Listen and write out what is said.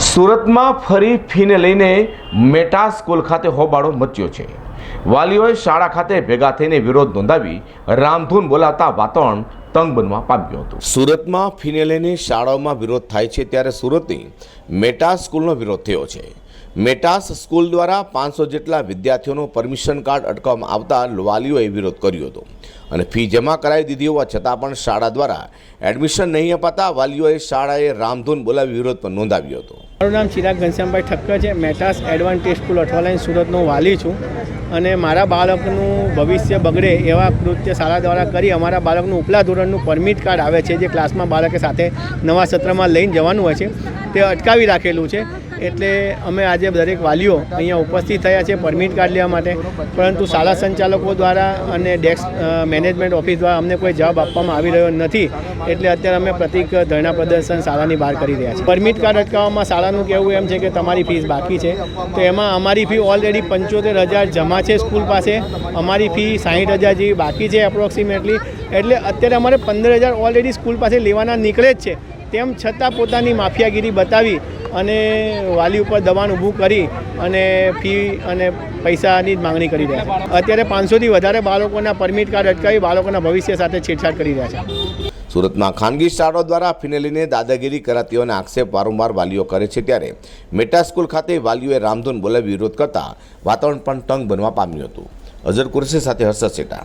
સુરતમાં ફરી ફીને લઈને મેટા સ્કૂલ ખાતે હોબાળો મચ્યો છે. વાલીઓએ શાળા ખાતે ભેગા થઈને વિરોધ નોંધાવી રામધૂન બોલાતા વાતાવરણ તંગ બનવા પામ્યું હતું. સુરતમાં ફીને લઈને શાળાઓમાં વિરોધ થાય છે ત્યારે સુરતની મેટા સ્કૂલનો વિરોધ થયો છે. મેટાસ સ્કૂલ દ્વારા પાંચસો જેટલા વિદ્યાર્થીઓનું પરમિશન કાર્ડ અટકાવવામાં આવતા વાલીઓએ વિરોધ કર્યો હતો અને ફી જમા કરાવી દીધી હોવા છતાં પણ શાળા દ્વારા એડમિશન નહીં અપાતા વાલીઓએ શાળાએ રામધૂન બોલાવી વિરોધ પણ નોંધાવ્યો હતો. મારું નામ ચિરાગ ઘનશ્યામભાઈ ઠક્કર છે. મેટાસ એડવાન્ટેજ સ્કૂલ અઠવાલાઈન સુરતનો વાલી છું અને મારા બાળકનું ભવિષ્ય બગડે એવા કૃત્ય શાળા દ્વારા કરી અમારા બાળકનું ઉપલા ધોરણનું પરમિટ કાર્ડ આવે છે, જે ક્લાસમાં બાળકે સાથે નવા સત્રમાં લઈને જવાનું હોય છે. તે અટકાવી રાખેલું છે. એટલે અમે આજે દરેક વાલીઓ અહીંયા ઉપસ્થિત થયા છે પરમિટ કાર્ડ લેવા માટે. પરંતુ શાળા સંચાલકો દ્વારા અને ડેસ્ક મેનેજમેન્ટ ઓફિસ દ્વારા અમને કોઈ જવાબ આપવામાં આવી રહ્યો નથી. એટલે અત્યારે અમે પ્રતિક ધરણા પ્રદર્શન શાળાની બહાર કરી રહ્યા છીએ. પરમિટ કાર્ડ અટકાવવામાં શાળાનું કહેવું એમ છે કે તમારી ફીસ બાકી છે. તો એમાં અમારી ફી ઓલરેડી પંચોતેર હજાર જમા છે સ્કૂલ પાસે. અમારી ફી સાહીઠ હજાર જેવી બાકી છે એપ્રોક્સિમેટલી એટલે અત્યારે અમારે પંદર હજાર ઓલરેડી સ્કૂલ પાસે લેવાના નીકળે જ છે. તેમ છતાં પોતાની માફિયાગીરી બતાવી અને વાલી ઉપર દબાણ ઊભું કરી અને ફી અને પૈસાની જ માંગણી કરી રહ્યા છે. અત્યારે પાંચસોથી વધારે બાળકોના પરમિટ કાર્ડ અટકાવી બાળકોના ભવિષ્ય સાથે છેડછાડ કરી રહ્યા છે. સુરતમાં ખાનગી શાળાઓ દ્વારા ફીને લઈને દાદાગીરી કરાતી આક્ષેપ વારંવાર વાલીઓ કરે છે ત્યારે મેટા સ્કૂલ ખાતે વાલીઓએ રામધૂન બોલાવી વિરોધ કરતા વાતાવરણ પણ તંગ બનવા પામ્યું હતું. અઝર કુરશી સાથે હર્ષદ શેઠા